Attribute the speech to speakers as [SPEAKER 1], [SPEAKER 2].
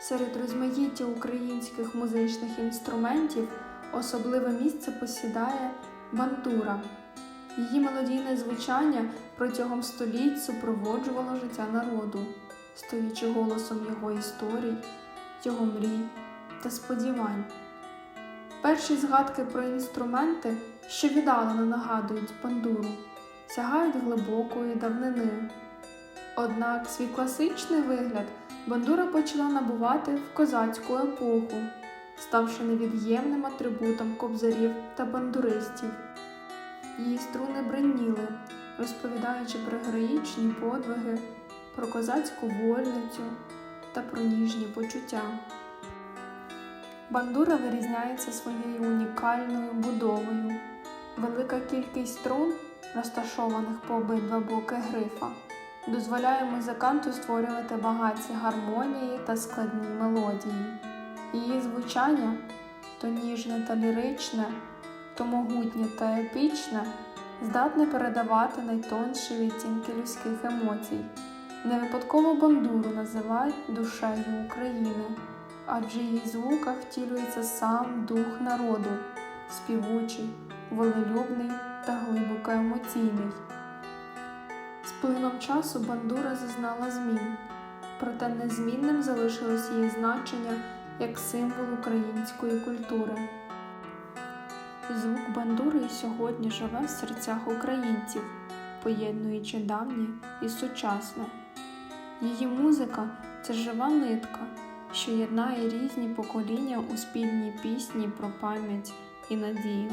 [SPEAKER 1] Серед розмаїття українських музичних інструментів особливе місце посідає бандура. Її мелодійне звучання протягом століть супроводжувало життя народу, стоячи голосом його історій, його мрій та сподівань. Перші згадки про інструменти, що віддалено нагадують бандуру, сягають глибокої давнини. Однак свій класичний вигляд бандура почала набувати в козацьку епоху, ставши невід'ємним атрибутом кобзарів та бандуристів. Її струни бриніли, розповідаючи про героїчні подвиги, про козацьку вольницю та про ніжні почуття. Бандура вирізняється своєю унікальною будовою. Велика кількість струн, розташованих по обидва боки грифа, дозволяє музиканту створювати багаті гармонії та складні мелодії. Її звучання то ніжне та ліричне, то могутнє та епічне, здатне передавати найтонші відтінки людських емоцій. Не випадково бандуру називають душею України, адже її звуках втілюється сам дух народу, співучий, волелюбний та глибоко емоційний. Плином часу бандура зазнала змін, проте незмінним залишилось її значення як символ української культури. Звук бандури і сьогодні живе в серцях українців, поєднуючи давнє і сучасне. Її музика це жива нитка, що єднає різні покоління у спільній пісні про пам'ять і надію.